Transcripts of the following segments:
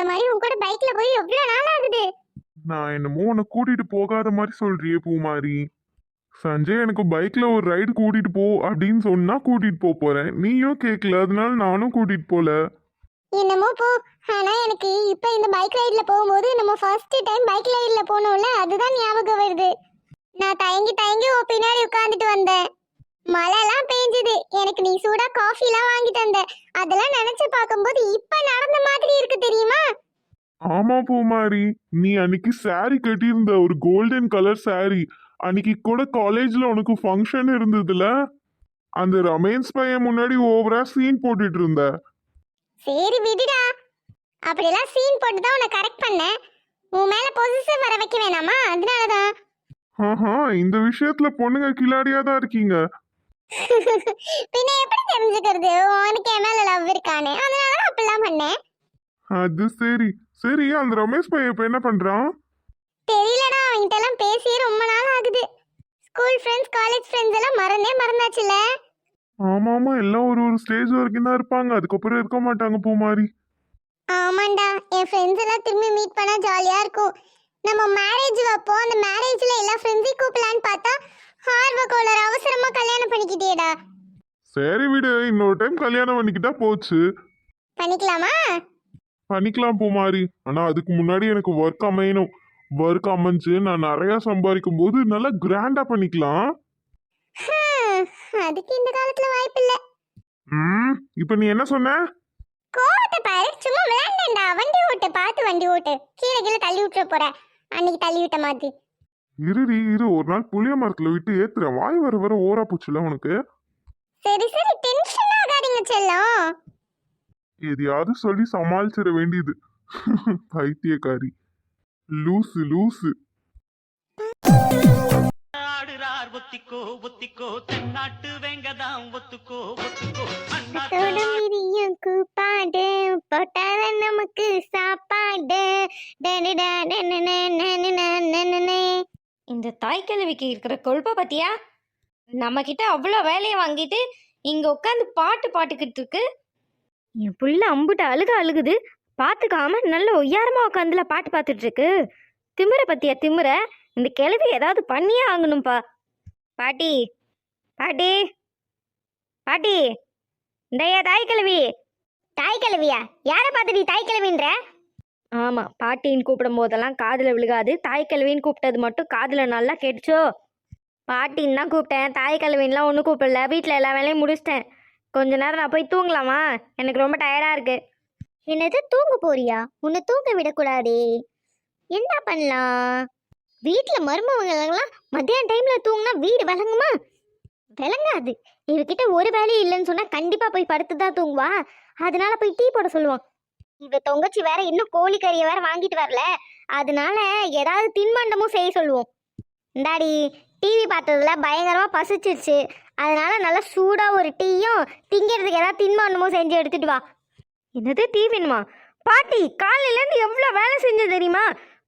இந்த மாதிரி உன் கூட பைக்ல போய் எவ்வளவு நாள் ஆகுது? நான் என்னமோ உன்னை கூட்டிட்டு போகாத மாதிரி சொல்றியே பூமாரி. சஞ்சய் எனக்கு பைக்ல ஒரு ரைடு கூட்டிட்டு போ அப்படின்னு சொன்னா கூட்டிட்டு போக போறேன். நீயும் கேட்கல அதனால நானும் கூட்டிட்டு போல. என்னமோ போ. ஆனா எனக்கு இப்ப இந்த பைக் ரைட்ல போகும்போது நம்ம ஃபர்ஸ்ட் டைம் பைக் ரைட்ல போனோம்ல அதுதான் ஞாபகம் வருது. நான் தயங்கி தயங்கி உன் பின்னாடி உட்கார்ந்துட்டு வந்தேன். மழைலாம் பெஞ்சது எனக்கு நீ சூடா காஃபிலாம் வாங்கி தந்த. அதெல்லாம் நினைச்சு பார்க்கும்போது இப்ப நடந்த மாதிரி இருக்கு தெரியுமா? ஆமா பூமாரி. நீ அன்னைக்கு saree கட்டியிருந்த ஒரு கோல்டன் கலர் saree. அன்னைக்கு கூட காலேஜ்ல உனக்கு ஃபங்க்ஷன் இருந்ததுல? அந்த ரமேஷ் பையன் முன்னாடி ஓவரா சீன் போட்டுட்டு இருந்த. சரி விடுடா. அப்படியெல்லாம் சீன் போட்டு தான் உன்னை கரெக்ட் பண்ணேன். உன் மேல பொசிஷன் வர வைக்க வேணாமா? அதனாலதான். ஆஹா இந்த விஷயத்துல பொண்ணுங்க கிளாடியா தான் இருக்கீங்க. பின்ன எப்படி தெரிஞ்சுக்கிறது? உனக்கு என் மேல லவ் இருக்கானே. அதனால தான் அப்படிலாம் பண்ணேன். அது சரி. சரி அந்த ரமேஷ் பையன் இப்ப என்ன பண்றான்? தெரியலடா அவன்கிட்ட எல்லாம் பேசி ரொம்ப நாள் ஆகுது. ஸ்கூல் ஃப்ரெண்ட்ஸ் காலேஜ் ஃப்ரெண்ட்ஸ் எல்லாம் மறந்தே மறந்தாச்சுல ஆமா ஆமா. எல்லாம் ஒரு ஒரு ஸ்டேஜ் வரைக்கும் தான் இருப்பாங்க. அதுக்கப்புறம் இருக்க மாட்டாங்க பூமாரி. ஆமாண்டா. என் ஃப்ரெண்ட்ஸ் எல்லாம் திரும்பி மீட் பண்ணா ஜாலியா இருக்கும். நம்ம மேரேஜ் வைப்போம். அந்த மேரேஜ்ல எல்லா ஃப்ரெண்ட்ஸையும் கூப்பிடலான்னு பார்த்தா ஆர்வ கோளர் அவசரமா கல்யாணம் பண்ணிக்கிட்டேடா சரி விடு இன்னொரு டைம் கல்யாணம் பண்ணிக்கிட்டா போச்சு. பண்ணிக்கலாமா? பண்ணிக்கலாம் பூமாரி. ஆனா அதுக்கு முன்னாடி எனக்கு ஒர்க் அமையணும். ஒர்க் அமைஞ்சு நான் நிறைய சம்பாதிக்கும் போது நல்லா கிராண்டா பண்ணிக்கலாம். அதுக்கு இந்த காலத்துல வாய்ப்பு இல்ல ம் இப்போ நீ என்ன சொன்ன? கோவத்தை பாரு சும்மா விளையாண்டேன்டா. வண்டி ஓட்டு பார்த்து வண்டி ஓட்டு. கீழே கீழே தள்ளி விட்டுற போற. அன்னைக்கு தள்ளி விட்ட மாதிரி. இருடி இரு ஒரு நாள் புளிய மரத்துல விட்டு ஏத்துறேன். வாய் வர வர ஓரா போச்சுல உனக்கு? சரி சரி டென்ஷன் ஆகாதீங்க செல்லம். எதையாவது சொல்லி சமாளிச்சிட வேண்டியது. பைத்தியக்காரி. லூசு லூசு. ஆடுறார் ஒத்திக்கோ ஒத்திக்கோ. தென்னாட்டு வெங்கதாம் ஒத்துக்கோ ஒத்துக்கோ. தொடம்பிரியும் கூப்பாடு போட்டாத நமக்கு சாப்பாடு. இந்த தாய்க்கிழவிக்கு இருக்கிற கொழுப்பை பத்தியா? நம்மக்கிட்ட அவ்வளோ வேலையை வாங்கிட்டு இங்கே உட்காந்து பாட்டு பாட்டுக்கிட்டு இருக்கு. என் புள்ள அம்புட்டு அழுக அழுகுது. பார்த்துக்காம நல்ல ஒய்யாரமாக உட்காந்துல பாட்டு பார்த்துட்ருக்கு திமிர பத்தியா இந்த கிழவி ஏதாவது பண்ணியே ஆகணும்ப்பா பாட்டி பாட்டி பாட்டி இந்த தாய் கிழவி தாய் கிழவியா யாரை பார்த்து நீ தாய் கிழவின்ற ஆமாம் பாட்டின்னு கூப்பிடும் போதெல்லாம் காதில் விழுகாது. தாய் கூப்பிட்டது மட்டும் காதில் நல்லா கேட்டுச்சோ? பாட்டின்னு தான் கூப்பிட்டேன். தாய்க்கல்வின்லாம் ஒன்றும் கூப்பிடல. வீட்டில் எல்லா வேலையும் முடிச்சிட்டேன். கொஞ்ச நேரம் நான் போய் தூங்கலாமா? எனக்கு ரொம்ப டயர்டாக இருக்கு. என்னது? தூங்க போறியா? உன்னை தூங்க விடக்கூடாதே. என்ன பண்ணலாம்? வீட்டில் மருமவங்கெல்லாம் மத்தியான டைமில் தூங்கினா வீடு விளங்குமா? விளங்காது. இவகிட்ட ஒரு வேலையும் இல்லைன்னு சொன்னால் கண்டிப்பாக போய் படுத்து தான் தூங்குவா. அதனால போய் டீ போட சொல்லுவான். இவ தொங்கச்சி வேற இன்னும் கோழிக்கறியை வேற வாங்கிட்டு வரல. அதனால ஏதாவது தின்பண்டமும் செய்ய சொல்லுவோம். இந்தாடி டிவி பார்த்ததுல பயங்கரமா பசிச்சிருச்சு. அதனால நல்லா சூடா ஒரு டீயும் திங்கிறதுக்கு ஏதாவது தின்பண்டமும் செஞ்சு எடுத்துட்டு வா. என்னது டீ வேணுமா? பாட்டி காலையிலேருந்து எவ்வளோ வேலை செஞ்சு தெரியுமா?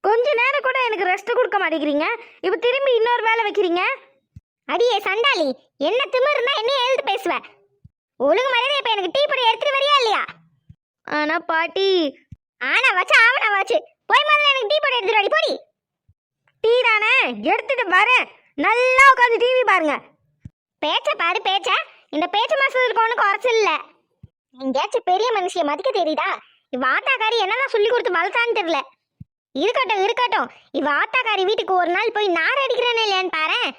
கொஞ்ச நேரம் கூட எனக்கு ரெஸ்ட் கொடுக்க மாட்டேங்கிறீங்க. இப்போ திரும்பி இன்னொரு வேலை வைக்கிறீங்க? அடியே சண்டாளி என்ன திமிருந்தா என்ன எழுத்து பேசுவேன் ஒழுங்கு மரியாதை இப்போ எனக்கு டீ போட எடுத்துட்டு வரியா இல்லையா? ஆனா பாட்டி ஆனா வச்சு ஆவனா வச்சு. போய் முதல்ல எனக்கு டீ போட்டு எடுத்துட்டு வாடி போடி. டீ தானே எடுத்துட்டு வரேன். நல்லா உட்காந்து டிவி பாருங்க. பேச்ச பாரு பேச்ச. இந்த பேச்ச மாசத்துக்கு ஒன்றும் குறைச்சல் இல்லை. எங்கேயாச்சும் பெரிய மனுஷிய மதிக்க தெரியுதா? இவ ஆத்தாக்காரி என்னதான் சொல்லி கொடுத்து வளர்த்தான்னு தெரியல. இருக்கட்டும் இருக்கட்டும். இவ ஆத்தாக்காரி வீட்டுக்கு ஒரு நாள் போய் நார் அடிக்கிறேன்னு இல்லையான்னு பாரு.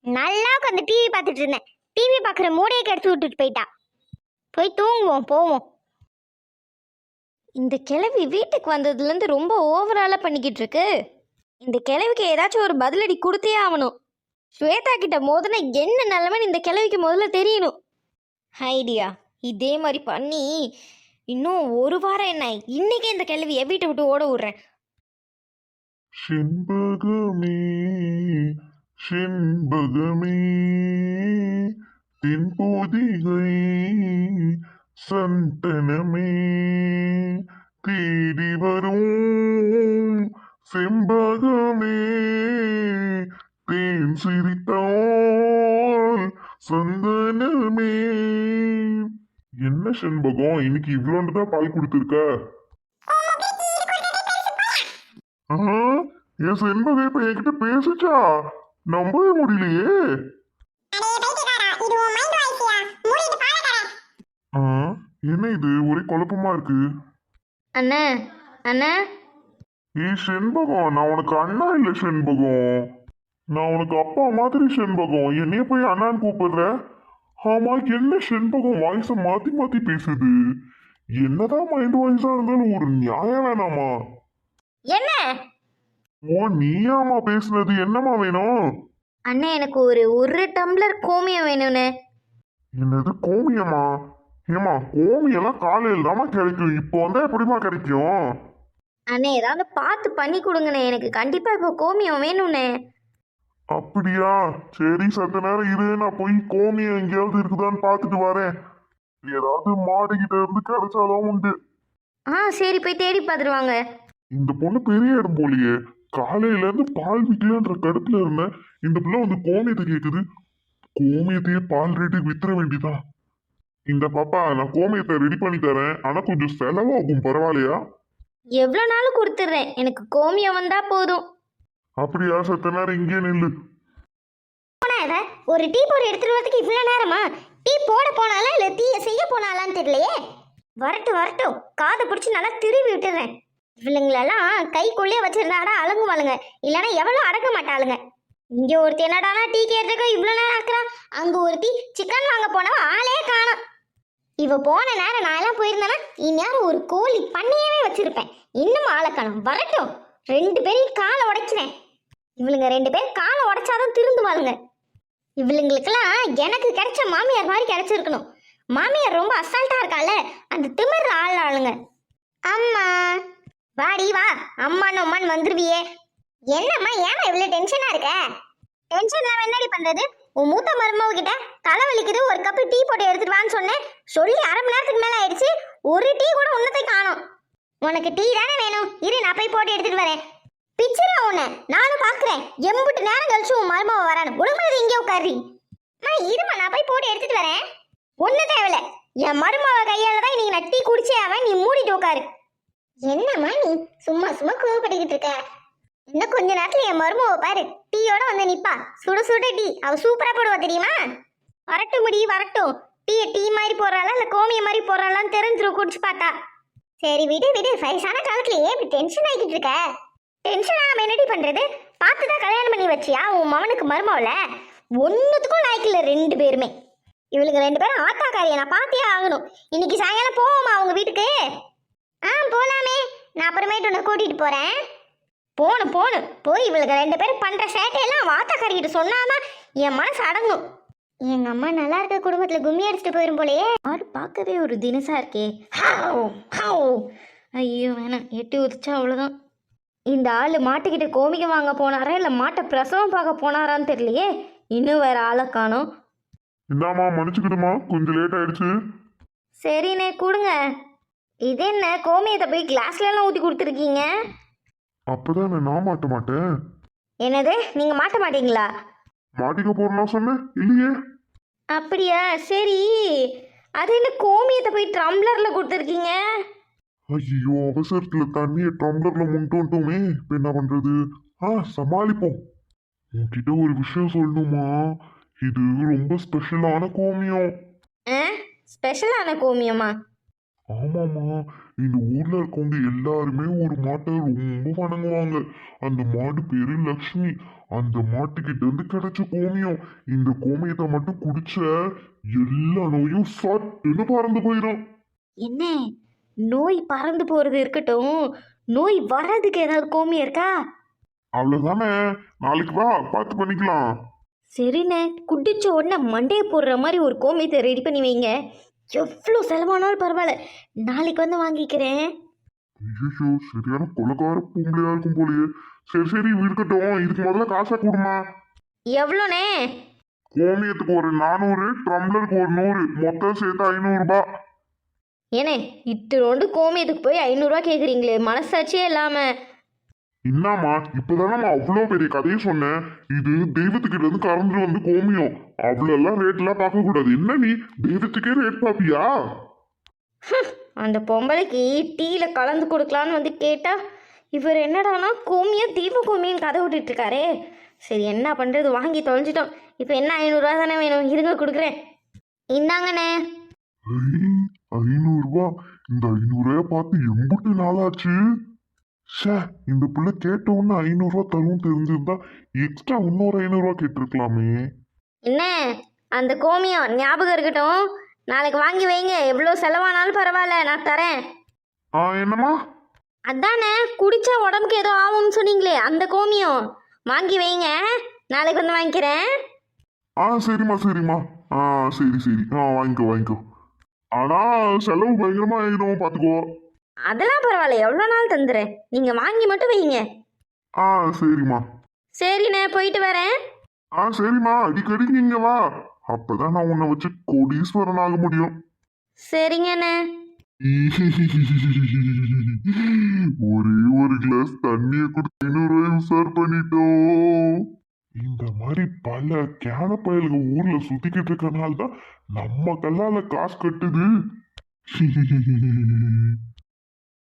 நல்லா உட்காந்து டிவி பார்த்துட்டு இருந்தேன். டிவி பார்க்குற மூடையை கெடுத்து விட்டுட்டு போயிட்டா. போய் தூங்குவோம் போவோம். இந்த கிழவி வீட்டுக்கு வந்ததுலேருந்து ரொம்ப ஓவராலாக பண்ணிக்கிட்டு இருக்கு இந்த கிழவிக்கு ஏதாச்சும் ஒரு பதிலடி கொடுத்தே ஆகணும். ஸ்வேதா கிட்ட மோதனா என்ன நிலைமைன்னு இந்த கிழவிக்கு முதல்ல தெரியணும். ஐடியா இதே மாதிரி பண்ணி இன்னும் ஒரு வாரம் என்ன? இன்னைக்கே இந்த கிழவியை வீட்டை விட்டு ஓட விடுறேன். செண்பகமே செண்பகமே தென்போதிகை சந்தனமே தேடி வரும் செண்பகமே தேன் சிரித்தால் சந்தனமே. என்ன செண்பகம் இன்னைக்கு இவ்வளோண்டு தான் பால் கொடுத்துருக்க? என் செண்பகை இப்ப என்கிட்ட பேசுச்சா? நம்பவே முடியலையே. ஆ, என்ன இது? ஒரே குழப்பமா இருக்கு. அண்ணா அண்ணா. ஏய் செண்பகம். நான் உனக்கு அண்ணா இல்ல செண்பகம். நான் உனக்கு அப்பா மாதிரி செண்பகம். என்னைய போய் அண்ணான்னு கூப்பிடுற? ஆமா என்ன செண்பகம்? வாய்ஸ மாத்தி மாத்தி பேசுது. என்னதான் மைண்ட் வாய்ஸா இருந்தாலும் ஒரு நியாயம் வேணாமா? என்ன? ஓ நீயாமா பேசுனது. என்னம்மா வேணும்? அண்ணா எனக்கு ஒரு ஒரு டம்ளர் கோமியம் வேணும்ண்ணே என்னது கோமியமா? ஏமா கோமியெல்லாம் காலையில் தாம்மா கிடைக்கும். இப்போ வந்தா எப்படிமா கிடைக்கும்? அண்ணே ஏதாவது பார்த்து பண்ணி கொடுங்கண்ணே. எனக்கு கண்டிப்பாக இப்போ கோமியம் வேணும்ண்ணே. அப்படியா? சரி சத்த நேரம் இரு. நான் போய் கோமியம் எங்கேயாவது இருக்குதான்னு பார்த்துட்டு வரேன். ஏதாவது மாடுகிட்ட இருந்து கிடைச்சாதான் உண்டு. ஆ சரி போய் தேடி பார்த்துட்டு வாங்க. இந்த பொண்ணு பெரிய இடம் போலியே. காலையில இருந்து பால் விற்கலன்ற கடுப்புல இருந்தேன். இந்த பிள்ளை வந்து கோமியத்தை கேக்குது. கோமியத்தையே பால் ரேட்டுக்கு வித்துற வேண்டியதான் இந்த பாப்பா நான் கோமியத்தை ரெடி பண்ணி தரேன். ஆனா கொஞ்சம் செலவாகும் பரவாயில்லையா? எவ்வளோ நாளும் கொடுத்துட்றேன். எனக்கு கோமியம் வந்தால் போதும். அப்படியா சத்த நேரம் இங்கே நில்லு. போனா இவ ஒரு டீ போட்டு எடுத்துட்டு வரதுக்கு இவ்வளோ நேரமா? டீ போட போனாலா இல்லை டீயை செய்ய போனாலான்னு தெரியலையே? வரட்டும் வரட்டும். காதை பிடிச்சி நல்லா திருவி விட்டுறேன். இவளுங்களெல்லாம் கைக்குள்ளே வச்சிருந்தாடா அலங்குவாளுங்க இல்லைன்னா எவ்வளோ அடக்க மாட்டாளுங்க. இங்கே ஒருத்தி என்னடானா டீ கேட்டுருக்க இவ்வளோ நேரம் ஆக்குறான் அங்கே ஒருத்தி சிக்கன் வாங்க போனவ ஆளே காணோம். இவ போன நேரம் நான் எல்லாம் போயிருந்தேன்னா இந்நேரம் ஒரு கோழி பண்ணையவே வச்சிருப்பேன். இன்னும் ஆளக்கணும் வரட்டும். ரெண்டு பேரையும் காலை உடைச்சினேன் இவளுங்க ரெண்டு பேரும் காலை உடைச்சாதான் திருந்துவாளுங்க. இவளுங்களுக்கெல்லாம் எனக்கு கிடைச்ச மாமியார் மாதிரி கிடைச்சிருக்கணும். மாமியார் ரொம்ப அசால்ட்டா இருக்கால அந்த திமிர் ஆள் ஆளுங்க அம்மா. வாடி வா. அம்மான்னு அம்மான்னு வந்துருவியே. என்னம்மா ஏமா இவ்வளவு டென்ஷனா இருக்க? டென்ஷன் இல்லாம என்னடி பண்றது? உன் மூத்த மருமவ கிட்ட தலை வலிக்குது ஒரு கப்பு டீ போட்டு எடுத்துட்டு வான்னு சொன்னேன். சொல்லி அரை மணி நேரத்துக்கு மேல ஆயிடுச்சு. ஒரு டீ கூட உன்னத்தை காணோம். உனக்கு டீ தானே வேணும். இரு நான் போய் போட்டு எடுத்துட்டு வரேன். பிச்சிரா உன்னை. நானும் பாக்குறேன். எம்புட்டு நேரம் கழிச்சு உன் மருமவ வரான்னு. ஒழுங்கு இங்கே உட்காரி நான் இருமா நான் போய் போட்டு எடுத்துட்டு வரேன். ஒண்ணு தேவையில்ல. என் மருமவ கையால தான் நீ நான் டீ குடிச்சே அவன் நீ மூடிட்டு உட்காரு. என்னம்மா நீ? சும்மா சும்மா கோவப்பட்டுக்கிட்டு இருக்க. இன்னும் கொஞ்ச நேரத்துல என் மருமவ பாரு. டீயோட வந்து நிப்பா. சுட சுட டீ. அவ சூப்பரா போடுவா தெரியுமா? வரட்டும் முடி வரட்டும். டீயை டீ மாதிரி போடுறாளா இல்ல கோமிய மாதிரி போடுறாளான்னு தெரிஞ்சிரும் குடிச்சு பார்த்தா. சரி விடு விடு. வயசான காலத்துல ஏன் இப்படி டென்ஷன் ஆகிட்டு இருக்க. டென்ஷன் ஆகாம என்னடி பண்றது? பார்த்து தான் கல்யாணம் பண்ணி வச்சியா உன் மவனுக்கு ஒன்றுத்துக்கும் ஒன்னுத்துக்கும் லாய்க்கில்ல ரெண்டு பேருமே. இவளுக்கு ரெண்டு பேரும் ஆத்தாக்காரியா நான் பார்த்தே ஆகணும். இன்னைக்கு சாயங்காலம் போவோமா அவங்க வீட்டுக்கு? ஆ போலாமே. நான் அப்புறமேட்டு உன்னை கூட்டிட்டு போறேன். போகணும் போகணும் போய் இவளுக்கு ரெண்டு பேரும் பண்ற சேட்டையெல்லாம் அவ ஆத்தாக்காரிக்கிட்ட சொன்னாதான் என் மனசு அடங்கும். எங்க அம்மா நல்லா இருக்க குடும்பத்துல கும்மி அடிச்சுட்டு போயிரும் போலயே. ஆடு பார்க்கவே ஒரு தினசா இருக்கே. ஹாவ், ஹாவ். ஐயோ வேணாம். எட்டி உதிச்சா அவ்வளோதான் இந்த ஆள் மாட்டுக்கிட்ட கோமிக்க வாங்க போனாரா இல்லை மாட்டை பிரசவம் பார்க்க போனாரான்னு தெரியலையே. இன்னும் வேற ஆளை காணோம். இந்தாம்மா மன்னிச்சுக்கிடுமா. கொஞ்சம் லேட் ஆயிடுச்சு. சரிண்ணே கொடுங்க. இது என்ன கோமியத்தை போய் கிளாஸ்லலாம் ஊற்றி கொடுத்துருக்கீங்க? அப்பதான் நான் மாட்ட மாட்டேன். என்னது? நீங்கள் மாட்ட மாட்டீங்களா? மாட்டிக்க போறேன்னா சொன்னேன் இல்லையே? அப்படியா? சரி. அது என்ன கோமியத்தை போய் ட்ரம்ளரில் கொடுத்துருக்கீங்க? ஐயோ அவசரத்துல தண்ணியை டம்ளர்ல முன்ட்டோன்ட்டோமே இப்ப என்ன பண்றது? ஆ சமாளிப்போம். உன்கிட்ட ஒரு விஷயம் சொல்லணுமா? இது ரொம்ப ஸ்பெஷலான கோமியம். ஆ? ஸ்பெஷலான கோமியமா? ஆமாமா இந்த ஊர்ல இருக்கவங்க எல்லாருமே ஒரு மாட்டை ரொம்ப வணங்குவாங்க. அந்த மாடு பேரு லக்ஷ்மி. அந்த மாட்டுக்கிட்ட இருந்து கிடைச்ச கோமியம். இந்த கோமியத்தை மட்டும் குடிச்ச எல்லா நோயும் சட்டுன்னு பறந்து போயிடும் என்ன? நோய் பறந்து போகிறது இருக்கட்டும். நோய் வர்றதுக்கு ஏதாவது கோமியம் இருக்கா? அவ்வளவுதானே. நாளைக்கு வா பார்த்து பண்ணிக்கலாம். சரிண்ணே. குடிச்ச உடனே மண்டையை போடுற மாதிரி ஒரு கோமியத்தை ரெடி பண்ணி வைங்க. எவ்வளோ செலவானாலும் பரவாயில்ல. நாளைக்கு வந்து வாங்கிக்கிறேன். ஐயோ சரியான கொலக்கார பொம்பளையா இருக்கும் போலயே. சரி சரி இருக்கட்டும். இதுக்கு முதல்ல காசை கொடுமா. எவ்வளோண்ணே? கோமியத்துக்கு ஒரு நானூறு ட்ரம்ளருக்கு ஒரு நூறு மொத்தம் சேர்த்து ஐநூறு ரூபாய் ஏனே இத்தனோண்டு கோமியத்துக்கு போய் ஐநூறுரூவா கேட்குறீங்களே மனசாட்சியே இல்லாமல் என்னம்மா இப்பதானம்மா அவ்வளோ பெரிய கதையை சொன்னேன் இது தெய்வத்துக்கிட்ட இருந்து கறந்துட்டு வந்து கோமியம். அவ்வளோலாம் ரேட்லாம் பார்க்க கூடாது என்ன நீ? தெய்வத்துக்கே ரேட் பாப்பியா அந்த பொம்பளைக்கு டீயில் கலந்து கொடுக்கலான்னு வந்து கேட்டால் இவர் என்னடானா கோமியம் தீப கோமியம் கதை விட்டுட்டு இருக்காரே சரி என்ன பண்ணுறது வாங்கி தொலைஞ்சிட்டோம். இப்போ என்ன ஐநூறுரூவா தானே வேணும்? இருங்க கொடுக்குறேன். இந்தாங்கண்ணே. ஐநூறுபா இந்த ஐநூறுரூவா பார்த்து எம்புட்டு நாளாச்சு ஷே இந்த பிள்ளை கேட்ட உடனே ஐநூறுரூவா தரும் தெரிஞ்சிருந்தா எக்ஸ்ட்ரா இன்னொரு ஐநூறுரூவா கேட்டிருக்கலாமே. என்ன? அந்த கோமியம் ஞாபகம் இருக்கட்டும். நாளைக்கு வாங்கி வைங்க. எவ்வளோ செலவானாலும் பரவாயில்ல. நான் தரேன். ஆ என்னம்மா? அதானே? குடிச்சா உடம்புக்கு ஏதோ ஆகும்னு சொன்னீங்களே அந்த கோமியம். வாங்கி வைங்க. நாளைக்கு வந்து வாங்கிக்கிறேன். ஆ சரிம்மா சரிம்மா. ஆ சரி சரி. ஆ வாங்கிக்கோ வாங்கிக்கோ. ஆனா செலவு பயங்கரமா ஆயிடும் பாத்துக்கோ அதெல்லாம் பரவாயில்ல. எவ்வளோ நாள் தந்துடுறேன் நீங்கள் வாங்கி மட்டும் வைங்க. ஆ சரிம்மா. சரிண்ணே போயிட்டு வரேன். ஆ சரிம்மா. அடிக்கடி நீங்க வா. அப்பதான் நான் உன்னை வச்சு கோடீஸ்வரன் ஆக முடியும். சரிங்கண்ணே. ஒரே ஒரு கிளாஸ் தண்ணிய கொடுத்து ஐநூறு ரூபாய் உசார் பண்ணிட்டோம். இந்த மாதிரி பல கேன பயல்கள் ஊர்ல சுத்திக்கிட்டு இருக்கனால தான் நம்ம கல்லால காசு கட்டுது.